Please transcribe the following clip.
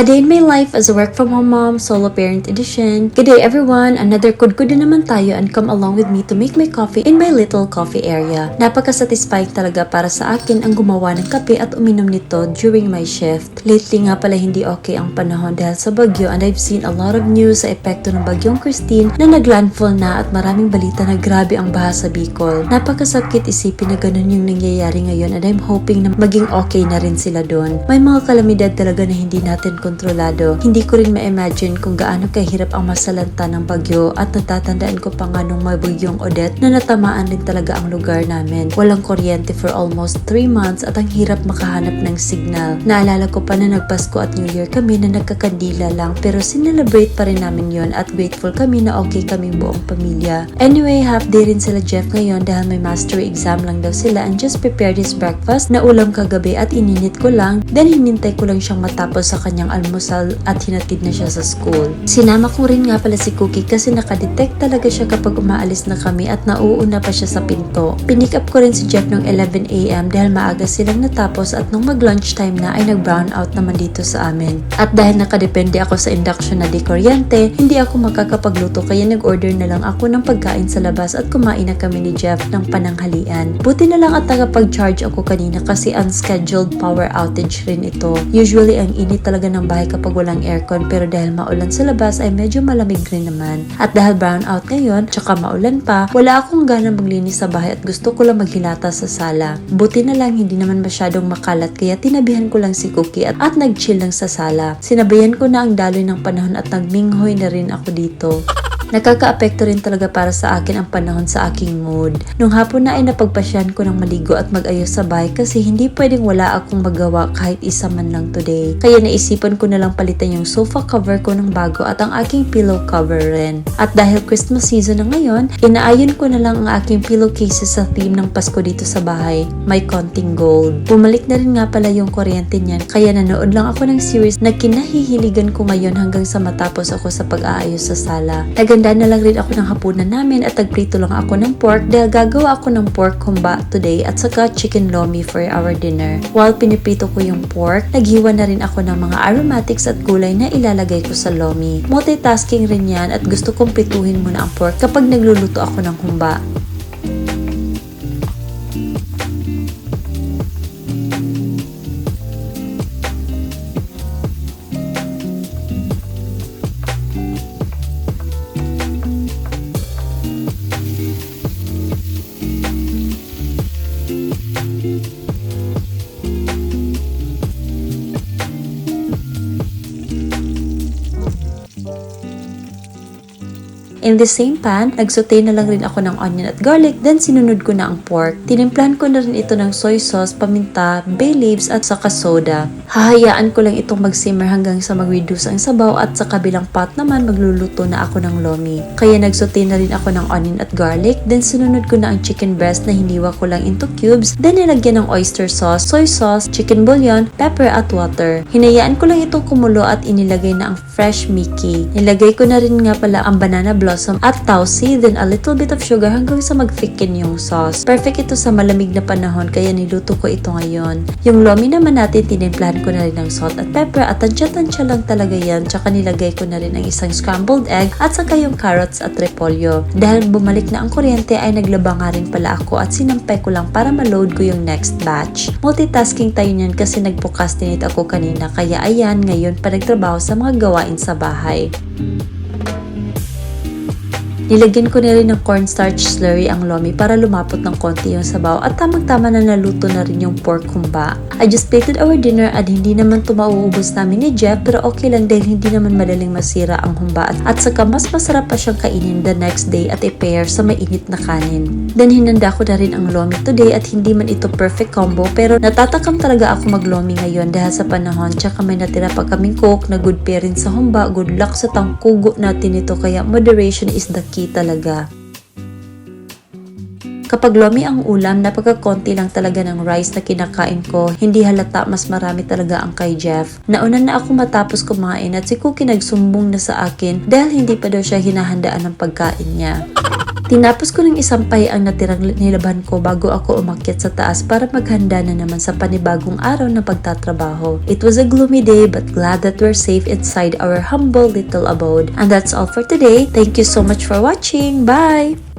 A Day in My Life as a Work From Home Mom, Solo Parent Edition. Good day everyone! Another kudkud na naman tayo and come along with me to make my coffee in my little coffee area. Napaka-satisfying talaga para sa akin ang gumawa ng kape at uminom nito during my shift. Lately nga pala hindi okay ang panahon dahil sa bagyo and I've seen a lot of news sa epekto ng bagyong Christine na naglandfall na at maraming balita na grabe ang baha sa Bicol. Napakasakit isipin na ganun yung nangyayari ngayon and I'm hoping na maging okay na rin sila doon. May mga kalamidad talaga na hindi natin kontrolado. Hindi ko rin ma-imagine kung gaano kahirap ang masalanta ng bagyo at natatandaan ko pa nga nung may bagyong Odette na natamaan din talaga ang lugar namin. Walang kuryente for almost 3 months at ang hirap makahanap ng signal. Naalala ko pa na nagpasko at New Year kami na nagkakandila lang pero sinelebrate pa rin namin yon at grateful kami na okay kaming buong pamilya. Anyway, half day rin sila Jeff ngayon dahil may mastery exam lang daw sila and just prepared his breakfast na ulam kagabi at ininit ko lang then hinintay ko lang siyang matapos sa kanyang almusal at hinatid na siya sa school. Sinama ko rin nga pala si Cookie kasi nakadetect talaga siya kapag umaalis na kami at nauuna pa siya sa pinto. Pinick up ko rin si Jeff noong 11am dahil maaga silang natapos at nung mag-lunchtime na ay nag-brown out naman dito sa amin. At dahil nakadepende ako sa induction na di kuryente, hindi ako makakapagluto kaya nag-order na lang ako ng pagkain sa labas at kumain na kami ni Jeff ng pananghalian. Buti na lang at nakapag-charge ako kanina kasi unscheduled power outage rin ito. Usually ang init talaga ng bahay kapag walang aircon pero dahil maulan sa labas ay medyo malamig rin naman. At dahil brown out ngayon, tsaka maulan pa, wala akong gana maglinis sa bahay at gusto ko lang maghilata sa sala. Buti na lang hindi naman masyadong makalat kaya tinabihan ko lang si Cookie at, at nag-chill lang sa sala. Sinabayan ko na ang daloy ng panahon at nagminghoy na rin ako dito. Nakaka-apekto rin talaga para sa akin ang panahon sa aking mood. Nung hapon na ay napagpasyan ko ng maligo at mag-ayos sa bahay kasi hindi pwedeng wala akong magawa kahit isa man lang today. Kaya naisipan ko na lang palitan yung sofa cover ko ng bago at ang aking pillow cover rin. At dahil Christmas season na ngayon, inaayon ko na lang ang aking pillowcases sa theme ng Pasko dito sa bahay. May konting gold. Bumalik na rin nga pala yung kuryente niyan kaya nanood lang ako ng series na kinahihiligan ko ngayon hanggang sa matapos ako sa pag-aayos sa sala. Naganda na lang rin ako ng hapunan namin at nagprito lang ako ng pork dahil gagawa ako ng pork humba today at saka chicken lomi for our dinner. While piniprito ko yung pork, naghiwa na rin ako ng mga aromatics at gulay na ilalagay ko sa lomi. Multitasking rin yan at gusto kong prituhin muna ang pork kapag nagluluto ako ng humba. In the same pan, nagsaute na lang rin ako ng onion at garlic, then sinunod ko na ang pork. Tinimplahan ko na rin ito ng soy sauce, paminta, bay leaves at saka soda. Hahayaan ko lang itong mag-simmer hanggang sa mag-reduce ang sabaw at sa kabilang pot naman magluluto na ako ng lomi. Kaya nagsaute na rin ako ng onion at garlic, then sinunod ko na ang chicken breast na hiniwa ko lang into cubes, then nilagyan ng oyster sauce, soy sauce, chicken bouillon, pepper at water. Hinayaan ko lang itong kumulo at inilagay na ang fresh Mickey. Nilagay ko na rin nga pala ang banana blossom at tausi, then a little bit of sugar hanggang sa mag-thicken yung sauce. Perfect ito sa malamig na panahon kaya niluto ko ito ngayon. Yung lomi naman natin, tinimplahan ko na rin ng salt at pepper at tansya-tansya lang talaga yan. Tsaka nilagay ko na rin ang isang scrambled egg at saka yung carrots at repolyo. Dahil bumalik na ang kuryente ay naglaba nga rin pala ako at sinampay ko lang para ma-load ko yung next batch. Multitasking tayo niyan kasi nag-procrastinate ako kanina kaya ayan ngayon pa nagtrabaho sa mga gawain sa bahay. Nilagyan ko na rin ng cornstarch slurry ang lomi para lumapot ng konti yung sabaw at tamang-tama na naluto na rin yung pork humba. I just plated our dinner at hindi naman ito mauubos namin ni Jeff pero okay lang dahil hindi naman madaling masira ang humba at, at saka mas masarap pa siyang kainin the next day at i-pair sa mainit na kanin. Then hinanda ko na rin ang lomi today at hindi man ito perfect combo pero natatakam talaga ako maglomi ngayon dahil sa panahon tsaka may natira pa kaming cook na good pair rin sa humba, good luck sa tangkugo natin ito kaya moderation is the key talaga. Kapag lomi ang ulam, napakakonti lang talaga ng rice na kinakain ko. Hindi halata mas marami talaga ang kay Jeff. Nauna na ako matapos kumain at si Cookie nagsumbong na sa akin dahil hindi pa daw siya hinahandaan ng pagkain niya. Tinapos ko ng isampay ang natirang nilaban ko bago ako umakyat sa taas para maghanda na naman sa panibagong araw na pagtatrabaho. It was a gloomy day but glad that we're safe inside our humble little abode. And that's all for today. Thank you so much for watching. Bye!